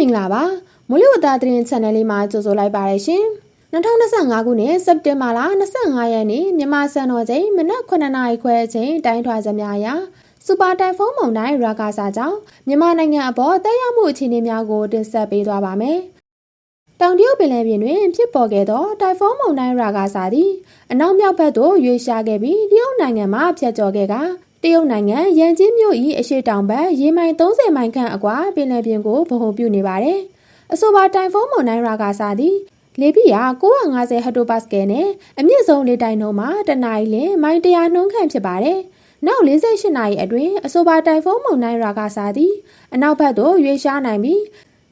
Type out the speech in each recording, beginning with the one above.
မင်္ဂလာပါမိုးလေဝသသတင်း channel လေးမှာကြိုဆိုလိုက်ပါရရှင်2025ခုနှစ်စက်တင်ဘာလ25ရက်နေ့မြန်မာစံတော်ချိန်မနက်9:00နာရီခွဲအချိန်တိုင်းထွာချက်များအရစူပါတိုင်ဖုန်းမုန်တိုင်းရာဂါစာကြောင့်မြန်မာနိုင်ငံအပေါ်တက်ရောက်မှုအခြေအနေများကိုတင်ဆက်ပေးသွားပါမယ်တောင်တရုတ်ပင်လယ်ပြင်တွင်ဖြစ်ပေါ်ခဲ့သောတိုင်ဖုန်းမုန်တိုင်းရာဂါစာသည်အနောက်မြောက်ဘက်သို့ရွေ့ရှားခဲ့ပြီးတရုတ်နိုင်ငံမှဖြတ်ကျော်ခဲ့က တရုတ်နိုင်ငံရန်ကြီးမြို့၏အရှေ့တောင်ဘက်ရေမိုင်30မိုင်ခန့်အကွာပင်လယ်ပြင်ကိုဗဟိုပြုနေပါတယ်။အဆိုပါတိုင်ဖုန်းမုန်တိုင်းရာဂါစာသည်လေပြည့်ရ950ဟက်တိုပါစကယ်နဲ့အမြင့်ဆုံးလေတိုက်နှုန်းမှာတနအီလမိုင်100နှုန်းခန့်ဖြစ်ပါတယ်။နောက်48နာရီအတွင်းအဆိုပါတိုင်ဖုန်းမုန်တိုင်းရာဂါစာသည်အနောက်ဘက်သို့ရွေ့ရှားနိုင်ပြီး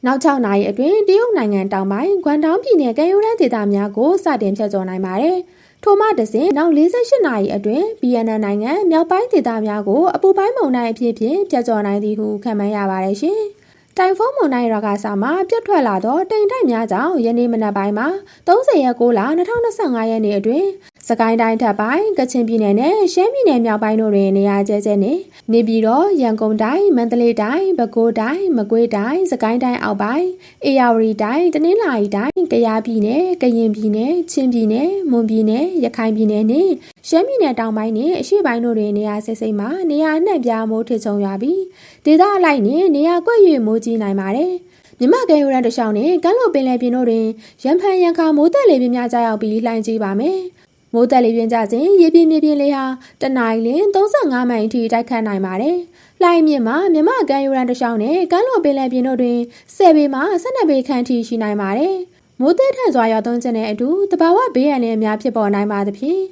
နောက်6နာရီအတွင်းတရုတ်နိုင်ငံတောင်ပိုင်းဂွမ်တောင်ပြည်နယ်ကမ်းရိုးတန်းဒေသများကိုစတင်ဖြတ်ကျော်နိုင်ပါတယ်။ ထိုမှတစဉ်နောက်48နာရီအတွင်း BNN နိုင်ငံမြောက်ပိုင်းဒေသများကို အပူပိုင်းမုန်တိုင်းအဖြစ်ဖြင့်ပြတ်ကျော်နိုင်သည်ဟုခန့်မှန်းရပါတယ်ရှင်။တိုင်ဖုန်းမုန်တိုင်းရာဂါစာမှာပြတ်ထွက်လာသောတိမ်တိုက်များကြောင့်ယနေ့မနက်ပိုင်းမှာ30ရက်6လ2025ရက်နေ့အတွင်း စကိုင်းတိုင်းထပ်ပိုင်းကချင်ပြည်နယ်နဲ့ရှမ်းပြည်နယ်မြောက်ပိုင်းတို့တွင်နေရာကျဲကျဲနဲ့နေပြည်တော်ရန်ကုန်တိုင်းမန္တလေးတိုင်းပဲခူးတိုင်းမကွေးတိုင်းစကိုင်းတိုင်းအောက်ပိုင်းအေရဝတီတိုင်းတနင်္လာရီတိုင်းကယားပြည်နယ်ကရင်ပြည်နယ်ချင်းပြည်နယ်မွန်ပြည်နယ်ရခိုင်ပြည်နယ်နဲ့ရှမ်းပြည်နယ်တောင်ပိုင်းနဲ့အရှေ့ပိုင်းတို့တွင်နေရာစိတ်စိတ်မှာနေရာအနှံ့ပြားမိုးထချုံရပြီးဒေသအလိုက်နဲ့နေရာကွက်၍မိုးကြီးနိုင်ပါတယ်မြမကဲယူရန်တရှောင်းနဲ့ကမ်းလွန်ပင်လယ်ပြင်တို့တွင်ရန်ဖန်ရန်ခါမိုးတက်လေပြင်းများကြားရောက်ပြီးလှိုင်းကြီးပါမယ်။ မိုးတက်လေပြင်းကြစဉ်ရေပြင်းမြေပြင်းလေးဟာတနအီလ35မိုင်အထိတိုက်ခတ်နိုင်ပါတယ်။လှိုင်းမြင့်မှာမြမကန်ယူရန်တရှောင်းနဲ့ကမ်းလွန်ပင်လယ်ပြင်တို့တွင်10ပေမှ12ပေခန့်ထိရှိနိုင်ပါတယ်။မိုးသက်ထန်စွာရောက်သွန်းခြင်းနဲ့အတူတဘာဝဘေးရန်လည်းအများဖြစ်ပေါ်နိုင်ပါသဖြင့်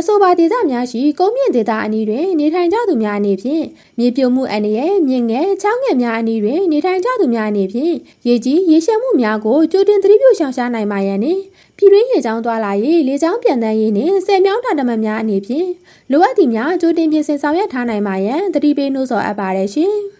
အဆိုပါဒေသများရှိကုန်းမြင့်ဒေသအနီးတွင်နေထိုင်ကြသူများအနေဖြင့်မြေပြိုမှုအန္တရာယ်မြင့်ငယ်ချောင်းငယ်များအနီးတွင်နေထိုင်ကြသူများအနေဖြင့်ရေကြီးရေရှမ်းမှုများကိုကြိုတင်သတိပြုရှောင်ရှားနိုင်ပါရန်နှင့်ပြည်တွင်းရေချောင်းသွားလာရေးလေချောင်းပြန်တန်းရေးနှင့်ဆယ်မြောင်းတာတမန်များအနေဖြင့်လိုအပ်သည့်များကြိုတင်ပြင်ဆင်ဆောင်ရွက်ထားနိုင်ပါရန်တတိပေးနှိုးဆော်အပ်ပါတယ်ရှင်။